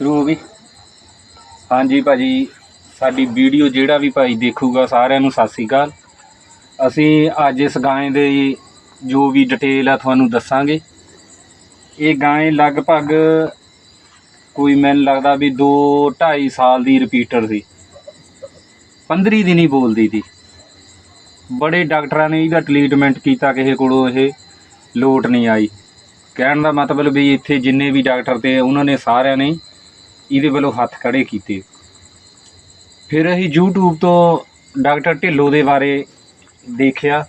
ਸ਼ੁਰੂ ਹੋ ਗਈ। ਹਾਂਜੀ ਭਾਜੀ, ਸਾਡੀ ਵੀਡੀਓ ਜਿਹੜਾ ਵੀ ਭਾਈ ਦੇਖੂਗਾ ਸਾਰਿਆਂ ਨੂੰ ਸਤਿ ਸ੍ਰੀ ਅਕਾਲ। ਅਸੀਂ ਅੱਜ ਇਸ ਗਾਂ ਦੇ ਜੋ ਵੀ ਡਿਟੇਲ ਆ ਤੁਹਾਨੂੰ ਦੱਸਾਂਗੇ। ਇਹ ਗਾਂ ਲਗਭਗ ਕੋਈ ਮੈਨੂੰ ਲੱਗਦਾ ਵੀ 2 2.5 ਸਾਲ ਦੀ ਰਿਪੀਟਰ ਸੀ। 15 ਦਿਨ ਹੀ ਬੋਲਦੀ ਸੀ। ਬੜੇ ਡਾਕਟਰਾਂ ਨੇ ਇਹਦਾ ਟ੍ਰੀਟਮੈਂਟ ਕੀਤਾ, ਕਿਸੇ ਕੋਲੋਂ ਇਹ ਲੋਟ ਨਹੀਂ ਆਈ। ਕਹਿਣ ਦਾ ਮਤਲਬ ਵੀ ਇੱਥੇ ਜਿੰਨੇ ਵੀ ਡਾਕਟਰ ਤੇ ਉਹਨਾਂ ਨੇ ਸਾਰਿਆਂ ਨੇ ਇਹਦੇ ਵੱਲੋਂ ਹੱਥ ਖੜੇ ਕੀਤੇ। ਫਿਰ ਅਸੀਂ YouTube ਤੋਂ ਡਾਕਟਰ ਢਿੱਲੋਂ ਦੇ ਬਾਰੇ ਦੇਖਿਆ।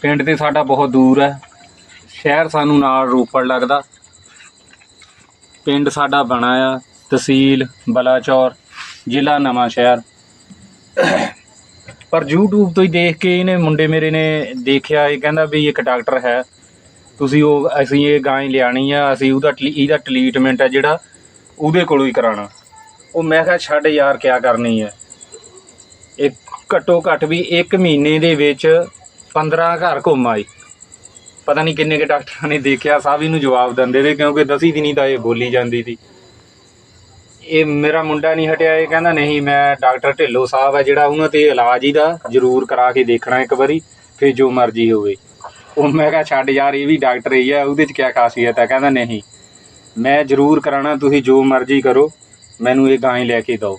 ਪਿੰਡ ਤੇ ਸਾਡਾ ਬਹੁਤ ਦੂਰ ਹੈ। ਸ਼ਹਿਰ ਸਾਨੂੰ ਨਾਲ ਰੋਪੜ ਲੱਗਦਾ। ਪਿੰਡ ਸਾਡਾ ਬਣਾ ਆ ਤਹਿਸੀਲ ਬਲਾਚੌਰ, ਜ਼ਿਲ੍ਹਾ ਨਵਾਂ ਸ਼ਹਿਰ ਪਰ YouTube ਤੋਂ ਹੀ ਦੇਖ ਕੇ ਇਹਨੇ ਮੁੰਡੇ ਮੇਰੇ ਨੇ ਦੇਖਿਆ, ਇਹ ਕਹਿੰਦਾ ਵੀ ਇੱਕ ਡਾਕਟਰ ਹੈ। ਤੁਸੀਂ ਉਹ, ਅਸੀਂ ਇਹ ਗਾਂ ਹੀ ਲਿਆਣੀ ਆ, ਅਸੀਂ ਉਹਦਾ ਟਲੀ- ਇਹਦਾ ਟਰੀਟਮੈਂਟ ਹੈ ਜਿਹੜਾ ਉਹਦੇ ਕੋਲੋਂ ਹੀ ਕਰਾਉਣਾ। ਉਹ ਮੈਂ ਕਿਹਾ, ਛੱਡ ਯਾਰ, ਕਿਆ ਕਰਨੀ ਹੈ? ਇੱਕ ਘੱਟੋ ਘੱਟ ਵੀ 1 ਮਹੀਨੇ ਦੇ ਵਿੱਚ 15 ਘਰ ਘੁੰਮ ਆਈ ਪਤਾ ਨਹੀਂ ਕਿੰਨੇ ਕੇ ਡਾਕਟਰਾਂ ਨੇ ਦੇਖਿਆ, ਸਭ ਇਹਨੂੰ ਜਵਾਬ ਦਿੰਦੇ ਰਹੇ, ਕਿਉਂਕਿ ਦਸੀ ਦਿਨੀ ਤਾਂ ਇਹ ਬੋਲੀ ਜਾਂਦੀ ਸੀ। ਇਹ ਮੇਰਾ ਮੁੰਡਾ ਨਹੀਂ ਹਟਿਆ, ਇਹ ਕਹਿੰਦਾ, ਨਹੀਂ, ਮੈਂ ਡਾਕਟਰ ਢਿੱਲੋਂ ਸਾਹਿਬ ਹੈ ਜਿਹੜਾ ਉਹਨਾਂ ਤੇ ਇਲਾਜ ਹੀ ਦਾ ਜ਼ਰੂਰ ਕਰਾ ਕੇ ਦੇਖਣਾ ਇੱਕ ਵਾਰੀ, ਫਿਰ ਜੋ ਮਰਜ਼ੀ ਹੋਵੇ। ਉਹ ਮੈਂ ਕਿਹਾ, ਛੱਡ ਯਾਰ, ਇਹ ਵੀ ਡਾਕਟਰ ਹੀ ਆ, ਉਹਦੇ 'ਚ ਕੀ ਖਾਸੀਅਤ ਹੈ? ਕਹਿੰਦਾ, ਨਹੀਂ। ਮੈਂ ਜ਼ਰੂਰ ਕਰਾਣਾ, ਤੁਸੀਂ ਜੋ ਮਰਜ਼ੀ ਕਰੋ, ਮੈਨੂੰ ਇਹ ਗਾਂ ਲੈ ਕੇ ਦਿਓ।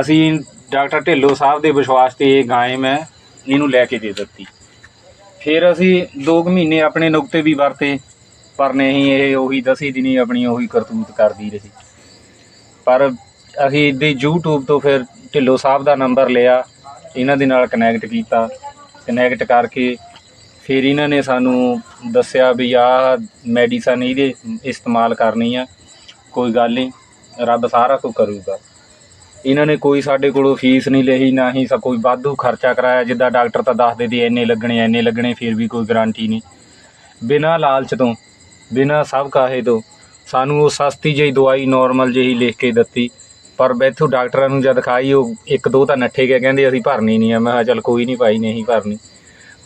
ਅਸੀਂ ਡਾਕਟਰ ਢਿੱਲੋਂ ਸਾਹਿਬ ਦੇ ਵਿਸ਼ਵਾਸ ਤੇ ਇਹ ਗਾਂ ਮੈਂ ਇਹਨੂੰ ਲੈ ਕੇ ਦੇ ਦਿੱਤੀ। ਫਿਰ ਅਸੀਂ 2 ਮਹੀਨੇ ਆਪਣੇ ਨੁਕਤੇ ਵੀ ਵਰਤੇ, ਪਰ ਨਹੀਂ, ਇਹ ਉਹੀ ਦਸੀ ਦਿਨੀ ਆਪਣੀ ਉਹੀ ਕਰਤੂਤ ਕਰਦੀ ਰਹੀ। ਪਰ ਅਸੀਂ ਇੱਦੇ YouTube ਤੋਂ ਫਿਰ ਢਿੱਲੋਂ ਸਾਹਿਬ ਦਾ ਨੰਬਰ ਲਿਆ, ਇਹਨਾਂ ਦੇ ਨਾਲ ਕਨੈਕਟ ਕੀਤਾ। ਕਨੈਕਟ ਕਰਕੇ ਫਿਰ ਇਹਨਾਂ ਨੇ ਸਾਨੂੰ ਦੱਸਿਆ ਵੀ ਆਹ ਮੈਡੀਸਨ ਇਹਦੇ ਇਸਤੇਮਾਲ ਕਰਨੀ ਆ, ਕੋਈ ਗੱਲ ਨਹੀਂ, ਰੱਬ ਸਾਰਾ ਕੁਝ ਕਰੂਗਾ। ਇਹਨਾਂ ਨੇ ਕੋਈ ਸਾਡੇ ਕੋਲੋਂ ਫੀਸ ਨਹੀਂ ਲਈ, ਨਾ ਹੀ ਸਾ, ਕੋਈ ਵਾਧੂ ਖਰਚਾ ਕਰਾਇਆ, ਜਿੱਦਾਂ ਡਾਕਟਰ ਤਾਂ ਦੱਸਦੇ ਦੀ ਇੰਨੇ ਲੱਗਣੇ ਇੰਨੇ ਲੱਗਣੇ, ਫਿਰ ਵੀ ਕੋਈ ਗਾਰੰਟੀ ਨਹੀਂ। ਬਿਨਾਂ ਲਾਲਚ ਤੋਂ, ਬਿਨਾਂ ਸਭ ਕਾਹੇ ਤੋਂ, ਸਾਨੂੰ ਉਹ ਸਸਤੀ ਜਿਹੀ ਦਵਾਈ ਨਾਰਮਲ ਜਿਹੀ ਲਿਖ ਕੇ ਦਿੱਤੀ। ਪਰ ਬੈਥੋਂ ਡਾਕਟਰਾਂ ਨੂੰ ਜਦ ਖਾਈ, ਉਹ ਇੱਕ ਦੋ ਤਾਂ ਨੱਠੇ ਗਏ, ਕਹਿੰਦੇ ਅਸੀਂ ਭਰਨੀ ਨਹੀਂ ਆ। ਮੈਂ ਕਿਹਾ ਚੱਲ ਕੋਈ ਨਹੀਂ ਭਾਈ, ਨਹੀਂ ਭਰਨੀ।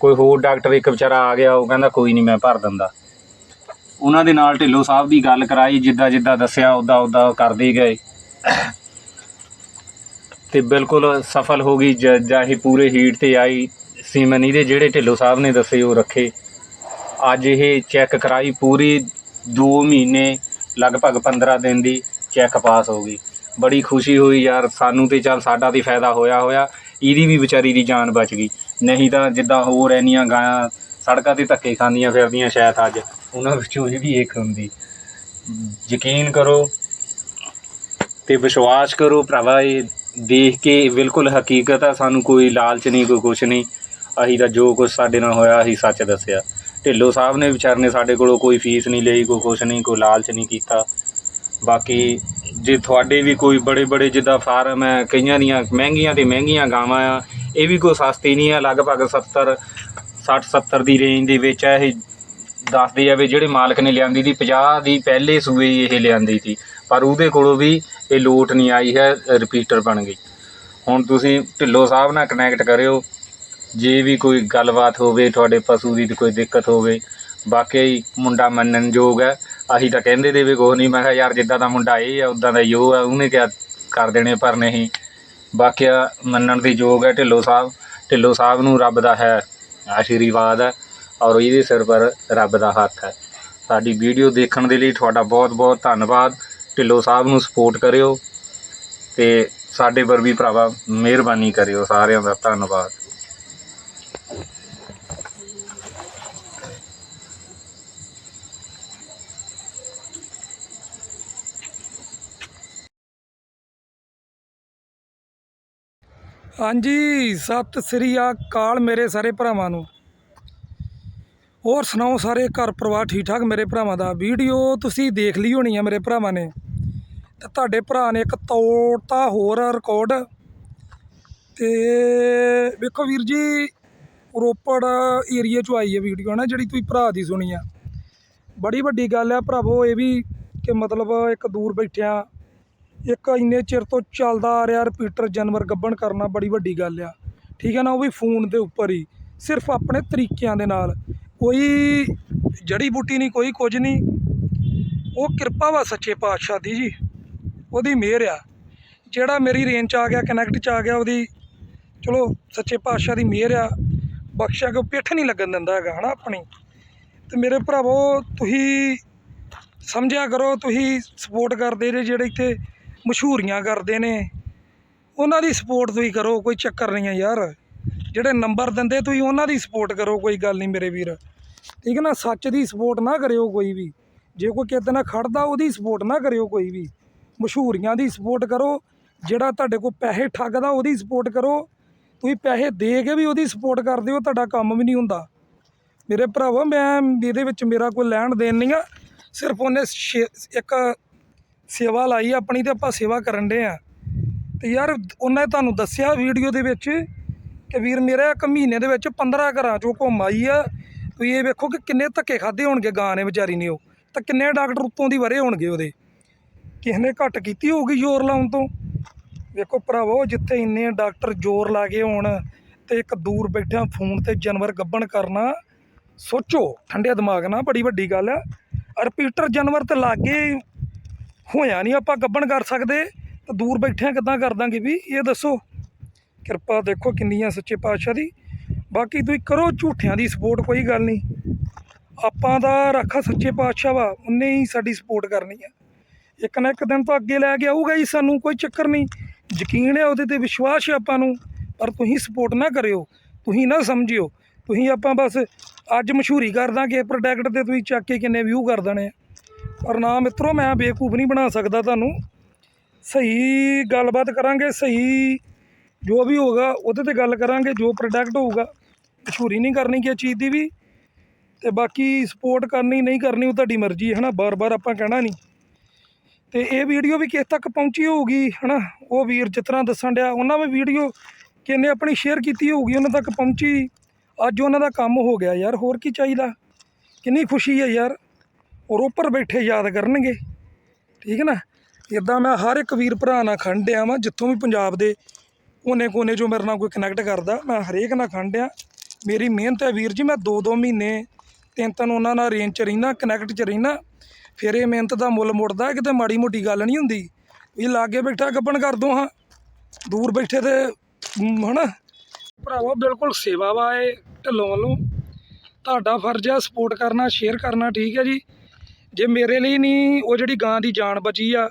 ਕੋਈ ਹੋਰ ਡਾਕਟਰ ਇੱਕ ਵਿਚਾਰਾ ਆ ਗਿਆ, ਉਹ ਕਹਿੰਦਾ ਕੋਈ ਨਹੀਂ ਮੈਂ ਭਰ ਦਿੰਦਾ। ਉਹਨਾਂ ਦੇ ਨਾਲ ਢਿੱਲੋਂ ਸਾਹਿਬ ਦੀ ਗੱਲ ਕਰਾਈ, ਜਿੱਦਾਂ ਜਿੱਦਾਂ ਦੱਸਿਆ ਉਦਾਂ ਉਦਾਂ ਕਰਦੇ ਗਏ। ਤੇ ਬਿਲਕੁਲ ਸਫਲ ਹੋ ਗਈ, ਜ- ਜਾਂ ਇਹ ਪੂਰੇ ਹੀਟ ਤੇ ਆਈ। ਸੀਮਨ ਇਹਦੇ ਜਿਹੜੇ ਢਿੱਲੋਂ ਸਾਹਿਬ ਨੇ ਦੱਸੇ, ਉਹ ਰੱਖੇ। ਅੱਜ ਇਹ ਚੈੱਕ ਕਰਾਈ, ਪੂਰੀ 2 ਮਹੀਨੇ, ਲਗਭਗ 15 ਦਿਨ ਦੀ ਚੈੱਕ ਪਾਸ ਹੋ ਗਈ। ਬੜੀ ਖੁਸ਼ੀ ਹੋਈ ਯਾਰ, ਸਾਨੂੰ ਤੇ ਚੱਲ ਸਾਡਾ ਤੇ ਫਾਇਦਾ ਹੋਇਆ ਹੋਇਆ ਇਹਦੀ ਵੀ ਵਿਚਾਰੀ ਦੀ ਜਾਨ ਬਚ ਗਈ। ਨਹੀਂ ਤਾਂ ਜਿੱਦਾਂ ਹੋਰ ਇੰਨੀਆਂ ਗਾਂ ਸੜਕਾਂ ਤੇ ਧੱਕੇ ਖਾਂਦੀਆਂ ਫਿਰਦੀਆਂ ਸ਼ਾਇਦ ਅੱਜ, ਉਹਨਾਂ ਵਿੱਚੋਂ ਇਹ ਵੀ ਇੱਕ ਹੁੰਦੀ। ਯਕੀਨ ਕਰੋ ਤੇ ਵਿਸ਼ਵਾਸ ਕਰੋ ਭਰਾਵਾ, ਇਹ ਦੇਖ ਕੇ ਬਿਲਕੁਲ ਹਕੀਕਤ ਆ, ਸਾਨੂੰ ਕੋਈ ਲਾਲਚ ਨਹੀਂ, ਕੋਈ ਕੁਛ ਨਹੀਂ। ਅਸੀਂ ਤਾਂ ਜੋ ਕੁਝ ਸਾਡੇ ਨਾਲ ਹੋਇਆ, ਅਸੀਂ ਸੱਚ ਦੱਸਿਆ। ਢਿੱਲੋਂ ਸਾਹਿਬ ਨੇ ਵਿਚਾਰ ਨੇ ਸਾਡੇ ਕੋਲੋਂ ਕੋਈ ਫੀਸ ਨਹੀਂ ਲਈ, ਕੋਈ ਕੁਛ ਨਹੀਂ, ਕੋਈ ਲਾਲਚ ਨਹੀਂ ਕੀਤਾ। ਬਾਕੀ ਜੇ ਤੁਹਾਡੇ ਵੀ ਕੋਈ ਬੜੇ ਬੜੇ ਜਿੱਦਾਂ ਫਾਰਮ ਹੈ, ਕਈਆਂ ਦੀਆਂ ਮਹਿੰਗੀਆਂ ਤੇ ਮਹਿੰਗੀਆਂ ਗਾਵਾਂ ਆ, ਇਹ ਵੀ ਕੋਈ ਸਸਤੀ ਨਹੀਂ ਆ ਲਗਭਗ 70 60 70 ਦੀ ਰੇਂਜ ਦੇ ਵਿੱਚ ਆ ਇਹ ਦੱਸਦੇ ਆ ਵੀ ਜਿਹੜੇ ਮਾਲਕ ਨੇ ਲਿਆਂਦੀ ਦੀ 50 ਦੀ ਪਹਿਲੇ ਸੂਏ ਹੀ ਇਹ ਲਿਆਂਦੀ ਸੀ। ਪਰ ਉਹਦੇ ਕੋਲੋਂ ਵੀ ਇਹ ਲੋਟ ਨਹੀਂ ਆਈ ਹੈ ਰਿਪੀਟਰ ਬਣ ਗਈ। ਹੁਣ ਤੁਸੀਂ ਢਿੱਲੋਂ ਸਾਹਿਬ ਨਾਲ ਕਨੈਕਟ ਕਰਿਓ। ਜੇ ਵੀ ਕੋਈ ਗੱਲਬਾਤ ਹੋਵੇ, ਤੁਹਾਡੇ ਪਸ਼ੂ ਦੀ ਕੋਈ ਦਿੱਕਤ ਹੋਵੇ ਬਾਕੀ ਮੁੰਡਾ ਮੰਨਣਯੋਗ ਹੈ। ਅਸੀਂ ਤਾਂ ਕਹਿੰਦੇ ਦੇ ਵੀ ਕੁਛ ਨਹੀਂ ਮੈਂ ਕਿਹਾ, ਯਾਰ, ਜਿੱਦਾਂ ਦਾ ਮੁੰਡਾ ਇਹ ਆ, ਉਦਾਂ ਦਾ ਹੀ ਉਹ ਆ, ਉਹਨੇ ਕਿਆ ਕਰ ਦੇਣੇ ਪਰ ਨਹੀਂ। ਬਾਕੀ ਮੰਨਣ ਦੇ ਯੋਗ ਹੈ ਢਿੱਲੋਂ ਸਾਹਿਬ। ਢਿੱਲੋਂ ਸਾਹਿਬ ਨੂੰ ਰੱਬ ਦਾ ਹੈ ਆਸ਼ੀਰਵਾਦ ਹੈ ਔਰ ਇਹਦੇ ਸਿਰ ਪਰ ਰੱਬ ਦਾ ਹੱਥ ਹੈ ਸਾਡੀ ਵੀਡੀਓ ਦੇਖਣ ਦੇ ਲਈ ਤੁਹਾਡਾ ਬਹੁਤ ਬਹੁਤ ਧੰਨਵਾਦ। ਢਿੱਲੋਂ ਸਾਹਿਬ ਨੂੰ ਸਪੋਰਟ ਕਰਿਓ ਤੇ ਸਾਡੇ ਪਰ ਵੀ ਭਰਾਵਾ ਮਿਹਰਬਾਨੀ ਕਰਿਓ ਸਾਰਿਆਂ ਦਾ। ਧੰਨਵਾਦ। ਹਾਂਜੀ, ਸਤਿ ਸ੍ਰੀ ਅਕਾਲ ਮੇਰੇ ਸਾਰੇ ਭਰਾਵਾਂ ਨੂੰ। ਹੋਰ ਸੁਣਾਓ ਸਾਰੇ ਘਰ ਪਰਿਵਾਰ ਠੀਕ ਠਾਕ ਮੇਰੇ ਭਰਾਵਾਂ ਦਾ? ਵੀਡੀਓ ਤੁਸੀਂ ਦੇਖ ਲਈ ਹੋਣੀ ਆ ਮੇਰੇ ਭਰਾਵਾਂ ਨੇ। ਤੇ ਤੁਹਾਡੇ ਭਰਾ ਨੇ ਇੱਕ ਤੋੜਤਾ ਹੋਰ ਰਿਕਾਰਡ ਤੇ ਵੇਖੋ ਵੀਰ ਜੀ, ਰੋਪੜ ਏਰੀਆ ਚੋਂ ਆਈ ਹੈ ਵੀਡੀਓ ਨਾ ਜਿਹੜੀ ਤੁਸੀਂ ਭਰਾ ਦੀ ਸੁਣੀ ਆ। ਬੜੀ ਵੱਡੀ ਗੱਲ ਆ ਭਰਾਵੋ ਇਹ ਵੀ, ਕਿ ਮਤਲਬ ਇੱਕ ਦੂਰ ਬੈਠਿਆ ਇੱਕ ਇੰਨੇ ਚਿਰ ਤੋਂ ਚੱਲਦਾ ਆ ਰਿਹਾ ਰਿਪੀਟਰ ਜਾਨਵਰ ਗੱਬਣ ਕਰਨਾ ਬੜੀ ਵੱਡੀ ਗੱਲ ਆ। ਠੀਕ ਹੈ ਨਾ, ਉਹ ਵੀ ਫੋਨ ਦੇ ਉੱਪਰ ਹੀ, ਸਿਰਫ ਆਪਣੇ ਤਰੀਕਿਆਂ ਦੇ ਨਾਲ। ਕੋਈ ਜੜੀ ਬੂਟੀ ਨਹੀਂ, ਕੋਈ ਕੁਝ ਨਹੀਂ। ਉਹ ਕਿਰਪਾ ਵਾ ਸੱਚੇ ਪਾਤਸ਼ਾਹ ਦੀ ਜੀ, ਉਹਦੀ ਮਿਹਰ ਆ। ਜਿਹੜਾ ਮੇਰੀ ਰੇਂਜ 'ਚ ਆ ਗਿਆ ਕਨੈਕਟ 'ਚ ਆ ਗਿਆ, ਉਹਦੀ ਚਲੋ ਸੱਚੇ ਪਾਤਸ਼ਾਹ ਦੀ ਮਿਹਰ ਆ। ਬਖਸ਼ਿਆ ਕਿ ਉਹ ਪਿੱਠ ਨਹੀਂ ਲੱਗਣ ਦਿੰਦਾ ਹੈਗਾ, ਹਨਾ ਆਪਣੀ। ਤੇ ਮੇਰੇ ਭਰਾਵੋ, ਤੁਸੀਂ ਸਮਝਿਆ ਕਰੋ, ਤੁਸੀਂ ਸਪੋਰਟ ਕਰਦੇ ਜੇ ਜਿਹੜੇ ਇੱਥੇ ਮਸ਼ਹੂਰੀਆਂ ਕਰਦੇ ਨੇ। ਉਹਨਾਂ ਦੀ ਸਪੋਰਟ ਤੁਸੀਂ ਕਰੋ, ਕੋਈ ਚੱਕਰ ਨਹੀਂ ਆ ਯਾਰ। ਜਿਹੜੇ ਨੰਬਰ ਦਿੰਦੇ ਤੁਸੀਂ ਉਹਨਾਂ ਦੀ ਸਪੋਰਟ ਕਰੋ, ਕੋਈ ਗੱਲ ਨਹੀਂ ਮੇਰੇ ਵੀਰ। ਠੀਕ ਹੈ ਨਾ, ਸੱਚ ਦੀ ਸਪੋਰਟ ਨਾ ਕਰਿਓ ਕੋਈ ਵੀ। ਜੇ ਕੋਈ ਕਿਤੇ ਨਾਲ ਖੜਦਾ, ਉਹਦੀ ਸਪੋਰਟ ਨਾ ਕਰਿਓ ਕੋਈ ਵੀ। ਮਸ਼ਹੂਰੀਆਂ ਦੀ ਸਪੋਰਟ ਕਰੋ, ਜਿਹੜਾ ਤੁਹਾਡੇ ਕੋਲ ਪੈਸੇ ਠੱਗਦਾ, ਉਹਦੀ ਸਪੋਰਟ ਕਰੋ। ਤੁਸੀਂ ਪੈਸੇ ਦੇ ਕੇ ਵੀ ਉਹਦੀ ਸਪੋਰਟ ਕਰਦੇ ਹੋ, ਤੁਹਾਡਾ ਕੰਮ ਵੀ ਨਹੀਂ ਹੁੰਦਾ। ਮੇਰੇ ਭਰਾਵੋ, ਮੈਂ ਇਹਦੇ ਵਿੱਚ ਮੇਰਾ ਕੋਈ ਲੈਣ ਦੇਣ ਨਹੀਂ ਆ। ਸਿਰਫ ਉਹਨੇ ਸ਼ੇ- ਇੱਕ ਸੇਵਾ ਲਾਈ, ਆਪਣੀ ਤੇ ਆਪਾਂ ਸੇਵਾ ਕਰਨ ਦੇ ਆ। ਤੇ ਯਾਰ, ਉਹਨੇ ਤੁਹਾਨੂੰ ਦੱਸਿਆ ਵੀਡੀਓ ਦੇ ਵਿੱਚ ਕਿ ਵੀਰ ਮੇਰਾ ਇੱਕ ਮਹੀਨੇ ਦੇ ਵਿੱਚ 15 ਘਰਾਂ ਚੋਂ ਘੁੰਮ ਆਈ ਆ। ਤੁਸੀਂ ਇਹ ਵੇਖੋ ਕਿ ਕਿੰਨੇ ਧੱਕੇ ਖਾਦੇ ਹੋਣਗੇ ਗਾਂ ਨੇ ਵਿਚਾਰੀ ਨੇ ਉਹ। ਤਾਂ ਕਿੰਨੇ ਡਾਕਟਰ ਉੱਤੋਂ ਦੀ ਵਰੇ ਹੋਣਗੇ ਉਹਦੇ। ਕਿਸੇ ਨੇ ਘੱਟ ਕੀਤੀ ਹੋਊਗੀ ਜ਼ੋਰ ਲਾਉਣ ਤੋਂ? ਵੇਖੋ ਭਰਾਵੋ, ਜਿੱਥੇ ਇੰਨੇ ਡਾਕਟਰ ਜ਼ੋਰ ਲਾ ਕੇ ਹੋਣ ਤੇ ਇੱਕ ਦੂਰ ਬੈਠਿਆਂ ਫੋਨ ਤੇ ਜਾਨਵਰ ਗੱਬਣ ਕਰਨਾ, ਸੋਚੋ, ਠੰਡੇ ਦਿਮਾਗ ਨਾਲ ਬੜੀ ਵੱਡੀ ਗੱਲ ਹੈ ਰਿਪੀਟਰ ਜਾਨਵਰ ਤੇ ਲਾਗੇ ਹੋਇਆ ਨਹੀਂ, ਆਪਾਂ ਗੱਬਣ ਕਰ ਸਕਦੇ, ਤਾਂ ਦੂਰ ਬੈਠਿਆਂ ਕਿੱਦਾਂ ਕਰ ਦਾਂਗੇ ਵੀ? ਇਹ ਦੱਸੋ। ਕਿਰਪਾ ਦੇਖੋ ਕਿੰਨੀ ਆ ਸੱਚੇ ਪਾਤਸ਼ਾਹ ਦੀ। ਬਾਕੀ ਤੁਸੀਂ ਕਰੋ ਝੂਠਿਆਂ ਦੀ ਸਪੋਰਟ ਕੋਈ ਗੱਲ ਨਹੀਂ। ਆਪਾਂ ਦਾ ਰਾਖਾ ਸੱਚੇ ਪਾਤਸ਼ਾਹ ਵਾ ਉਹਨੇ ਹੀ ਸਾਡੀ ਸਪੋਰਟ ਕਰਨੀ ਆ। ਇੱਕ ਨਾ ਇੱਕ ਦਿਨ ਤਾਂ ਅੱਗੇ ਲੈ ਕੇ ਆਊਗਾ ਹੀ ਸਾਨੂੰ, ਕੋਈ ਚੱਕਰ ਨਹੀਂ। ਯਕੀਨ ਹੈ ਉਹਦੇ ਤੇ ਵਿਸ਼ਵਾਸ ਹੈ ਆਪਾਂ ਨੂੰ, ਪਰ ਤੁਸੀਂ ਸਪੋਰਟ ਨਾ ਕਰਿਓ, ਤੁਸੀਂ ਨਾ ਸਮਝਿਓ। ਤੁਸੀਂ ਆਪਾਂ ਬਸ ਅੱਜ ਮਸ਼ਹੂਰੀ ਕਰ ਦਾਂਗੇ ਪ੍ਰੋਡਕਟ ਤੇ ਤੁਸੀਂ ਚੱਕ ਕੇ ਕਿੰਨੇ ਵਿਊ ਕਰ ਦੇਣੇ ਆ। ਪਰ ਨਾ ਮਿੱਤਰੋ, ਮੈਂ ਬੇਵਕੂਫ ਨਹੀਂ ਬਣਾ ਸਕਦਾ ਤੁਹਾਨੂੰ। ਸਹੀ ਗੱਲਬਾਤ ਕਰਾਂਗੇ, ਸਹੀ ਜੋ ਵੀ ਹੋਗਾ ਉਹਦੇ ਤੇ ਗੱਲ ਕਰਾਂਗੇ, ਜੋ ਪ੍ਰੋਡਕਟ ਹੋਊਗਾ। ਮਸ਼ਹੂਰੀ ਨਹੀਂ ਕਰਨੀ ਕਿਸੇ ਚੀਜ਼ ਦੀ ਵੀ। ਤੇ ਬਾਕੀ ਸਪੋਰਟ ਕਰਨੀ, ਨਹੀਂ ਕਰਨੀ, ਉਹ ਤੁਹਾਡੀ ਮਰਜ਼ੀ ਹੈ ਹਨਾ ਬਾਰ-ਬਾਰ ਆਪਾਂ ਕਹਿਣਾ ਨਹੀਂ। ਤੇ ਇਹ ਵੀਡੀਓ ਵੀ ਕਿਸ ਤੱਕ ਪਹੁੰਚੀ ਹੋਊਗੀ, ਹਨਾ? ਉਹ ਵੀਰ ਜਿਸ ਤਰ੍ਹਾਂ ਦੱਸਣ ਡਿਆ, ਉਹਨਾਂ ਵੀ ਵੀਡੀਓ ਕਿੰਨੇ ਆਪਣੀ ਸ਼ੇਅਰ ਕੀਤੀ ਹੋਊਗੀ, ਉਹਨਾਂ ਤੱਕ ਪਹੁੰਚੀ। ਅੱਜ ਉਹਨਾਂ ਦਾ ਕੰਮ ਹੋ ਗਿਆ ਯਾਰ, ਹੋਰ ਕੀ ਚਾਹੀਦਾ? ਕਿੰਨੀ ਖੁਸ਼ੀ ਹੈ ਯਾਰ। ਔਰ ਉੱਪਰ ਬੈਠੇ ਯਾਦ ਕਰਨਗੇ। ਠੀਕ ਹੈ ਨਾ? ਇਦਾਂ ਮੈਂ ਹਰ ਇੱਕ ਵੀਰ ਭਰਾ ਨਾਲ ਖੰਡ ਡਿਆ ਵਾਂ ਜਿੱਥੋਂ ਵੀ ਪੰਜਾਬ ਦੇ ਕੋਨੇ ਕੋਨੇ ਚੋਂ ਮੇਰੇ ਨਾਲ ਕੋਈ ਕਨੈਕਟ ਕਰਦਾ ਮੈਂ ਹਰੇਕ ਨਾਲ ਖੰਡ ਡਿਆ। ਮੇਰੀ ਮਿਹਨਤ ਹੈ ਵੀਰ ਜੀ ਮੈਂ ਦੋ ਦੋ ਮਹੀਨੇ ਤਿੰਨ ਤਿੰਨ ਉਹਨਾਂ ਨਾਲ ਰੇਂਜ 'ਚ ਰਹਿਣਾ ਕਨੈਕਟ 'ਚ ਰਹਿਣਾ ਫਿਰ ਇਹ ਮਿਹਨਤ ਦਾ ਮੁੱਲ ਮੁੜਦਾ ਕਿਤੇ ਮਾੜੀ ਮੋਟੀ ਗੱਲ ਨਹੀਂ ਹੁੰਦੀ। ਵੀ ਲਾਗੇ ਬੈਠਾ ਗੱਪਣ ਕਰ ਦੋ ਹਾਂ। ਦੂਰ ਬੈਠੇ ਤੇ ਹਮ, ਹਨਾ? ਭਰਾਵਾ ਬਿਲਕੁਲ ਸੇਵਾ ਵਾ ਇਹ ਢਿੱਲੋਂ ਵੱਲੋਂ। ਤੁਹਾਡਾ ਫਰਜ਼ ਆ ਸਪੋਰਟ ਕਰਨਾ ਸ਼ੇਅਰ ਕਰਨਾ ਠੀਕ ਹੈ ਜੀ। ਜੇ ਮੇਰੇ ਲਈ ਨਹੀਂ, ਉਹ ਜਿਹੜੀ ਗਾਂ ਦੀ ਜਾਨ ਬਚੀ ਆ,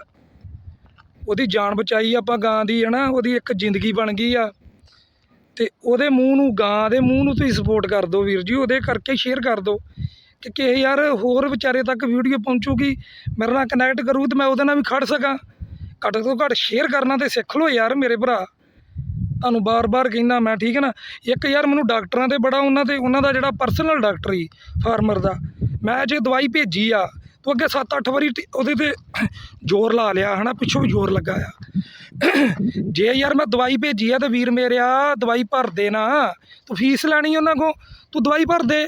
ਉਹਦੀ ਜਾਨ ਬਚਾਈ ਆਪਾਂ ਗਾਂ ਦੀ, ਹਨਾ, ਉਹਦੀ ਇੱਕ ਜ਼ਿੰਦਗੀ ਬਣ ਗਈ ਆ। ਤੇ ਉਹਦੇ ਮੂੰਹ ਨੂੰ, ਗਾਂ ਦੇ ਮੂੰਹ ਨੂੰ ਤੁਸੀਂ ਸਪੋਰਟ ਕਰ ਦਿਓ ਵੀਰ ਜੀ, ਉਹਦੇ ਕਰਕੇ ਸ਼ੇਅਰ ਕਰ ਦਿਓ। ਕਿ ਕਿਸੇ ਯਾਰ ਹੋਰ ਵਿਚਾਰੇ ਤੱਕ ਵੀਡੀਓ ਪਹੁੰਚੂਗੀ, ਮੇਰੇ ਨਾਲ ਕਨੈਕਟ ਕਰੂ ਤੇ ਮੈਂ ਉਹਦੇ ਨਾਲ ਵੀ ਖੜ ਸਕਾਂ। ਘੱਟ ਤੋਂ ਘੱਟ ਸ਼ੇਅਰ ਕਰਨਾ ਤੇ ਸਿੱਖ ਲਓ ਯਾਰ ਮੇਰੇ ਭਰਾ। ਤੁਹਾਨੂੰ ਬਾਰ-ਬਾਰ ਕਹਿੰਦਾ ਮੈਂ, ਠੀਕ ਹੈ ਨਾ? ਇੱਕ ਯਾਰ ਮੈਨੂੰ ਡਾਕਟਰਾਂ ਤੇ ਬੜਾ ਉਹਨਾਂ ਤੇ, ਉਹਨਾਂ ਦਾ ਜਿਹੜਾ ਪਰਸਨਲ ਡਾਕਟਰ ਹੀ ਫਾਰਮਰ ਦਾ, ਮੈਂ ਜੇ ਦਵਾਈ ਭੇਜੀ ਆ। ਤੂੰ ਅੱਗੇ 7-8 ਵਾਰੀ ਟੀ- ਉਹਦੇ ਤੇ ਜ਼ੋਰ ਲਾ ਲਿਆ, ਹਨਾ? ਪਿੱਛੋਂ ਵੀ ਜ਼ੋਰ ਲੱਗਾ ਆ। ਜੇ ਯਾਰ ਮੈਂ ਦਵਾਈ ਭੇਜੀ ਆ ਤੇ ਵੀਰ ਮੇਰਿਆ ਦਵਾਈ ਭਰ ਦੇ ਨਾ। ਤੂੰ ਫੀਸ ਲੈਣੀ ਉਹਨਾਂ ਕੋ ਤੂੰ ਦਵਾਈ ਭਰ ਦੇ।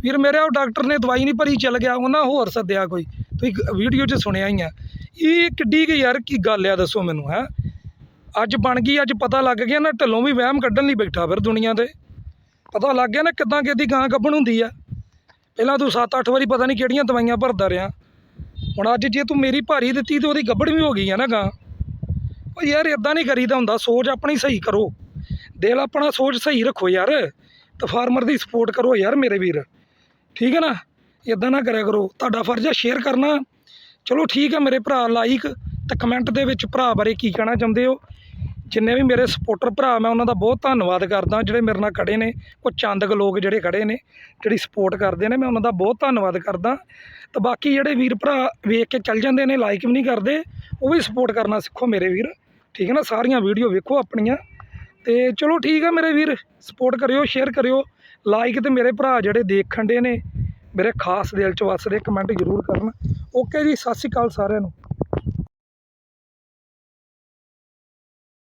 ਵੀਰ ਮੇਰਿਆ ਉਹ ਡਾਕਟਰ ਨੇ ਦਵਾਈ ਨਹੀਂ ਭਰੀ, ਚੱਲ ਗਿਆ। ਉਹਨਾਂ ਹੋਰ ਸੱਦਿਆ ਕੋਈ। ਤੁਸੀਂ ਵੀਡੀਓ 'ਚ ਸੁਣਿਆ ਹੀ ਆ। ਇਹ ਕਿੱਡੀ ਕੁ ਯਾਰ ਕੀ ਗੱਲ ਆ, ਦੱਸੋ ਮੈਨੂੰ, ਹੈ? ਅੱਜ ਬਣ ਗਈ, ਅੱਜ ਪਤਾ ਲੱਗ ਗਿਆ ਨਾ, ਢੱਲੋਂ ਵੀ ਵਹਿਮ ਕੱਢਣ ਲਈ ਬੈਠਾ ਫਿਰ ਦੁਨੀਆ ਤੇ। ਪਤਾ ਲੱਗ ਗਿਆ ਨਾ ਕਿੱਦਾਂ ਕਿਹਦੀ ਗਾਂ ਗੱਭਣ ਹੁੰਦੀ ਆ। ਪਹਿਲਾਂ ਤੂੰ 7-8 ਵਾਰੀ ਪਤਾ ਨਹੀਂ ਕਿਹੜੀਆਂ ਦਵਾਈਆਂ ਭਰਦਾ ਰਿਹਾ। ਹੁਣ ਅੱਜ ਜੇ ਤੂੰ ਮੇਰੀ ਭਾਰੀ ਦਿੱਤੀ ਤੇ ਉਹਦੀ ਗੱਭਣ ਵੀ ਹੋ ਗਈ ਆ ਨਾ ਗਾਂ। ਉਹ ਯਾਰ ਇਦਾਂ ਨਹੀਂ ਕਰੀਦਾ ਹੁੰਦਾ, ਸੋਚ ਆਪਣੀ ਸਹੀ ਕਰੋ। ਦਿਲ ਆਪਣਾ ਸੋਚ ਸਹੀ ਰੱਖੋ ਯਾਰ। ਤੇ ਫਾਰਮਰ ਦੀ ਸਪੋਰਟ ਕਰੋ ਯਾਰ ਮੇਰੇ ਵੀਰ। ਠੀਕ ਹੈ ਨਾ? ਇਦਾਂ ਨਾ ਕਰਿਆ ਕਰੋ। ਤੁਹਾਡਾ ਫਰਜ਼ ਹੈ ਸ਼ੇਅਰ ਕਰਨਾ। ਚਲੋ ਠੀਕ ਹੈ ਮੇਰੇ ਭਰਾ ਲਾਈਕ ਤੇ ਕਮੈਂਟ ਦੇ ਵਿੱਚ ਭਰਾ ਬਾਰੇ ਕੀ ਕਹਿਣਾ ਚਾਹੁੰਦੇ ਹੋ? ਜਿੰਨੇ ਵੀ ਮੇਰੇ ਸਪੋਰਟਰ ਭਰਾ ਮੈਂ ਉਹਨਾਂ ਦਾ ਬਹੁਤ ਧੰਨਵਾਦ ਕਰਦਾ, ਜਿਹੜੇ ਮੇਰੇ ਨਾਲ ਖੜੇ ਨੇ ਕੁਝ ਚੰਦ ਕੁ ਲੋਕ ਜਿਹੜੇ ਖੜੇ ਨੇ, ਜਿਹੜੀ ਸਪੋਰਟ ਕਰਦੇ ਨੇ, ਮੈਂ ਉਹਨਾਂ ਦਾ ਬਹੁਤ ਧੰਨਵਾਦ ਕਰਦਾ। ਤੇ ਬਾਕੀ ਜਿਹੜੇ ਵੀਰ ਭਰਾ ਵੇਖ ਕੇ ਚੱਲ ਜਾਂਦੇ ਨੇ ਲਾਈਕ ਵੀ ਨਹੀਂ ਕਰਦੇ, ਉਹ ਵੀ ਸਪੋਰਟ ਕਰਨਾ ਸਿੱਖੋ ਮੇਰੇ ਵੀਰ। ਠੀਕ ਹੈ ਨਾ? ਸਾਰੀਆਂ ਵੀਡੀਓ ਵੇਖੋ ਆਪਣੀਆਂ। ਤੇ ਚਲੋ ਠੀਕ ਹੈ ਮੇਰੇ ਵੀਰ ਸਪੋਰਟ ਕਰਿਓ ਸ਼ੇਅਰ ਕਰਿਓ। ਲਾਈਕ ਤੇ ਮੇਰੇ ਭਰਾ ਜਿਹੜੇ ਦੇਖਣ ਦੇ ਨੇ, ਮੇਰੇ ਖਾਸ ਦਿਲ ਚ ਵੱਸਦੇ ਕਮੈਂਟ ਜ਼ਰੂਰ ਕਰਨ। ਓਕੇ ਜੀ, ਸਤਿ ਸ਼੍ਰੀ ਅਕਾਲ ਸਾਰਿਆਂ ਨੂੰ।